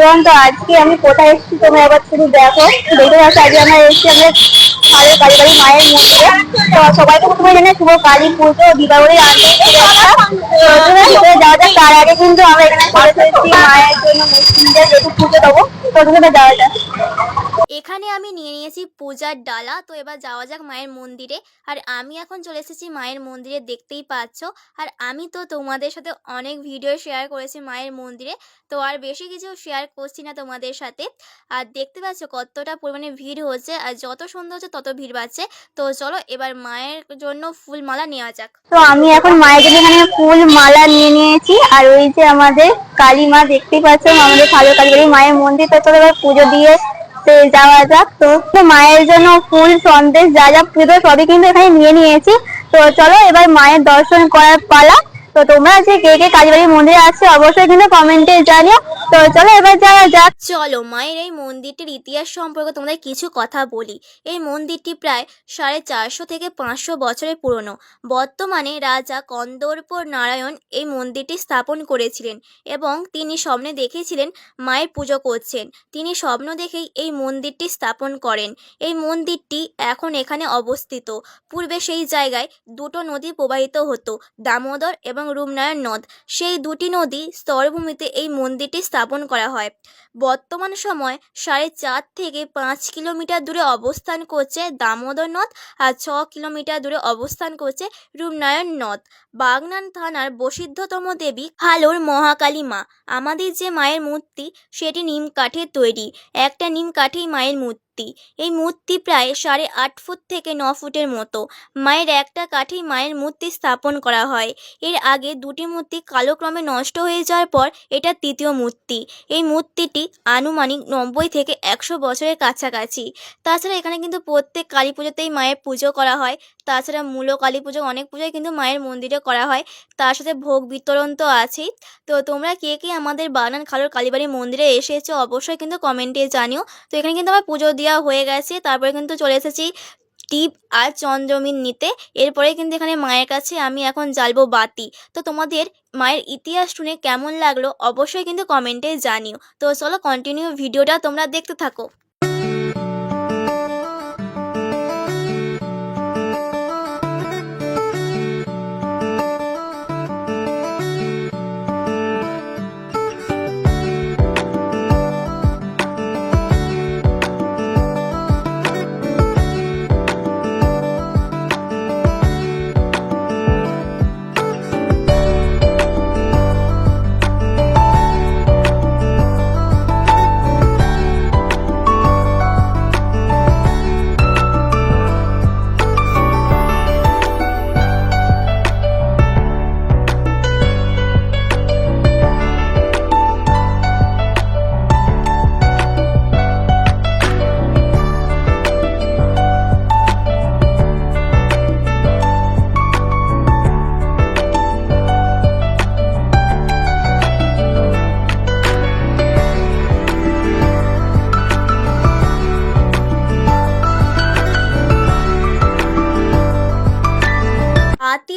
Everyone তো আজকে আমি কোথায় এসেছি তোমরা এবার শুধু দেখো। দেখতে যাচ্ছে আজকে আমরা এসেছি আমাদের বাড়ি কালী বাড়ি মায়ের মন্দিরে। তো সবাই তো প্রথমে জানে শুভ কালী পুজো, দীপাবলি ভিতরে যাওয়া যাক, তার আগে কিন্তু আমরা এখানে মায়ের জন্য মুসলিমদের যেহেতু পুজো দেবো। তো যাওয়া যাক। এখানে আমি নিয়ে নিয়েছি পূজার ডালা। তো এবার যাওয়া যাক মায়ের মন্দিরে। আর আমি এখন চলে এসেছি মায়ের মন্দিরে, দেখতেই পাচ্ছ। আর আমি তো তোমাদের সাথে অনেক ভিডিও শেয়ার করেছি মায়ের মন্দিরে। তো আর বেশি কিছু শেয়ার করছি না তোমাদের সাথে। আর দেখতে পাচ্ছ কতটা পরিমাণে ভিড় হচ্ছে আর যত সুন্দর হচ্ছে তত ভিড় বাড়ছে। তো চলো এবার মায়ের জন্য ফুল মালা নেওয়া যাক। তো আমি এখন মায়ের জন্য এখানে ফুল মালা নিয়ে নিয়েছি। আর ওই যে আমাদের কালী মা, দেখতেই পাচ্ছ আমাদের ভালো কালী মায়ের মন্দির। তো চলো এবার পুজো দিয়ে যাওয়া যাক তো মায়ের জন্য ফুল, সন্দেশ, যা যা পুজো সবই কিন্তু এখানে নিয়ে নিয়েছি। তো চলো এবার মায়ের দর্শন করার পালা। তো তোমরা যে কে কে কালীবাড়ির মন্দিরে আছে অবশ্যই কিন্তু কমেন্টে জানিও। তো চলো এবার যাওয়া যাক। চলো, মায়ের এই মন্দিরটির ইতিহাস সম্পর্কে তোমাদের কিছু কথা বলি। এই মন্দিরটি প্রায় সাড়ে চারশো থেকে পাঁচশো বছরের পুরনো। বর্তমানে রাজা কন্দর্প নারায়ণ এই মন্দিরটি স্থাপন করেছিলেন এবং তিনি স্বপ্নে দেখেছিলেন মায়ের পুজো করছেন। তিনি স্বপ্ন দেখেই এই মন্দিরটি স্থাপন করেন। এই মন্দিরটি এখন এখানে অবস্থিত। পূর্বে সেই জায়গায় দুটো নদী প্রবাহিত হতো, দামোদর এবং রূপনারায়ণ নদ সেই দুটি নদী স্তরভূমিতে এই মন্দিরটি স্থাপন করা হয়। বর্তমান সময় সাড়ে চার থেকে পাঁচ কিলোমিটার দূরে অবস্থান করছে দামোদর নদ আর ছ কিলোমিটার দূরে অবস্থান করছে রূপনারায়ণ নদ বাগনান থানার বসিদ্ধতম দেবী হালোর মহাকালী মা। আমাদের যে মায়ের মূর্তি, সেটি নিম কাঠের তৈরি। একটা নিম কাঠেই মায়ের মূর্তি। এই মূর্তি প্রায় সাড়ে আট ফুট থেকে ন ফুটের মতো। মায়ের একটা কাঠেই মায়ের মূর্তি স্থাপন করা হয়। এর আগে দুটি মূর্তি কালক্রমে নষ্ট হয়ে যাওয়ার পর এটা তৃতীয় মূর্তি। এই মূর্তিটি আনুমানিক নব্বই থেকে একশো বছরের কাছাকাছি। তাছাড়া এখানে কিন্তু প্রত্যেক কালী পুজোতেই মায়ের পুজো করা হয়। তাছাড়া মূল কালী পুজো অনেক পুজোয় কিন্তু মায়ের মন্দিরে করা হয়। তার সাথে ভোগ বিতরণ তো আছেই। তো তোমরা কে কে আমাদের বাগান খালোর কালীবাড়ি মন্দিরে এসেছ অবশ্যই কিন্তু কমেন্টে জানিও। তো এখানে কিন্তু আমার পুজো দেওয়া হয়ে গেছে। তারপরে কিন্তু চলে এসেছি টিপ আর চন্দ্রমিন নিতে। এরপরে কিন্তু এখানে মায়ের কাছে আমি এখন জ্বালবো বাতি। তো তোমাদের মায়ের ইতিহাস শুনে কেমন লাগল অবশ্যই কিন্তু কমেন্টে জানিও। তো চলো কন্টিনিউ ভিডিওটা তোমরা দেখতে থাকো।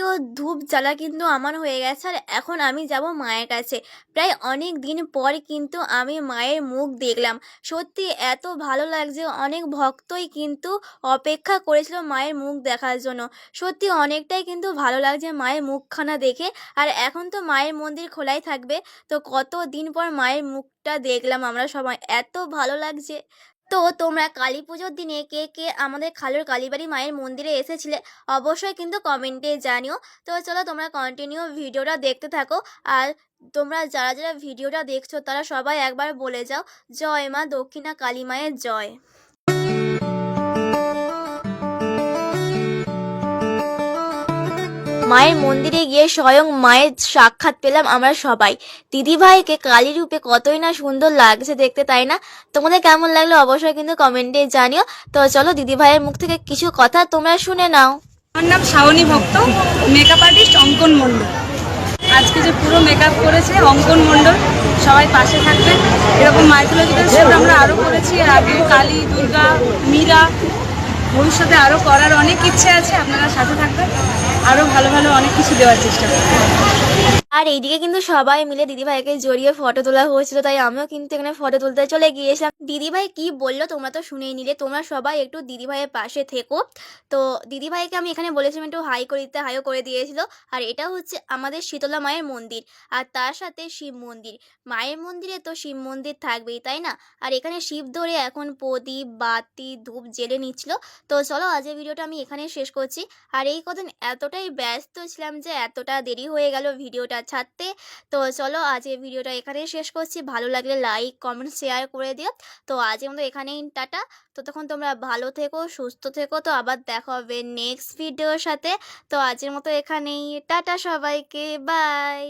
ও ধূপ জ্বালা কিন্তু আমার হয়ে গেছে আর এখন আমি যাব মায়ের কাছে। প্রায় অনেক দিন পর কিন্তু আমি মায়ের মুখ দেখলাম। সত্যি এত ভালো লাগছে, অনেক ভক্তই কিন্তু অপেক্ষা করেছিল মায়ের মুখ দেখার জন্য। সত্যি অনেকটাই কিন্তু ভালো লাগছে মায়ের মুখখানা দেখে। আর এখন তো মায়ের মন্দির খোলাই থাকবে। তো কত দিন পর মায়ের মুখটা দেখলাম আমরা সবাই। এত ভালো লাগছে। তো তোমরা কালী পুজোর দিনে কে কে আমাদের খালুর কালীবাড়ি মায়ের মন্দিরে এসেছিলে অবশ্যই কিন্তু কমেন্টে জানিও। তো চলো তোমরা কন্টিনিউ ভিডিওটা দেখতে থাকো আর তোমরা যারা যারা ভিডিওটা দেখছ তারা সবাই একবার বলে যাও। জয় মা দক্ষিণা কালী মায়ের জয়। মায়ের মন্দিরে গিয়ে স্বয়ং মায়ের সাক্ষাৎ পেলাম আমরা সবাই। দিদিভাইকে কালী রূপে কতই না সুন্দর লাগছে দেখতে, তাই না? তোমাদের কেমন লাগল অবশ্যই কিন্তু কমেন্টে জানিও। তো চলো দিদিভাইয়ের মুখ থেকে কিছু কথা তোমরা শুনে নাও। আমার নাম শাওনি ভক্ত মেকআপ আর্টিস্ট অঙ্কন মণ্ডল। আজকে যে পুরো মেকআপ করেছে অঙ্কন মণ্ডল, সবাই পাশে থাকবেন এরকম মাইথোলজিক্যাল শুট আমরা আরও করেছি আগে কালী, দুর্গা, মীরা ভবিষ্যতে আরও করার অনেক ইচ্ছে আছে, আপনারা সাথে থাকবেন। আরও ভালো ভালো অনেক কিছু দেওয়ার চেষ্টা করবেন। আর এইদিকে কিন্তু সবাই মিলে দিদিভাইকে জড়িয়ে ফটো তোলা হয়েছিল, তাই আমিও কিন্তু এখানে ফটো তুলতে চলে গিয়েছিলাম। দিদিভাই কি বলল তোমরা তো শুনেই নিলে, তোমরা সবাই একটু দিদিভাইয়ের পাশে থেকো। তো দিদিভাইকে আমি এখানে বলেছিলাম একটু হাই করে দিতে হাইও করে দিয়েছিল। আর এটা হচ্ছে আমাদের শীতলা মায়ের মন্দির, আর তার সাথে শিব মন্দির। মায়ের মন্দিরে তো শিব মন্দির থাকবেই, তাই না? আর এখানে শিব ধরে এখন প্রদীপ, বাতি, ধূপ জেলে নিচ্ছিল। তো চলো আজকের ভিডিওটা আমি এখানেই শেষ করছি। আর এই কদিন এতটাই ব্যস্ত ছিলাম যে এতটা দেরি হয়ে গেল ভিডিওটা ছাড়তে। তো চলো আজ এই ভিডিওটা এখানেই শেষ করছি। ভালো লাগলে লাইক কমেন্ট শেয়ার করে দিও। তো আজের মতো এখানেই টাটা। তো তখন তোমরা ভালো থেকো, সুস্থ থেকো। তো আবার দেখা হবে নেক্সট ভিডিওর সাথে। তো আজের মতো এখানেই। টাটা সবাইকে। বাই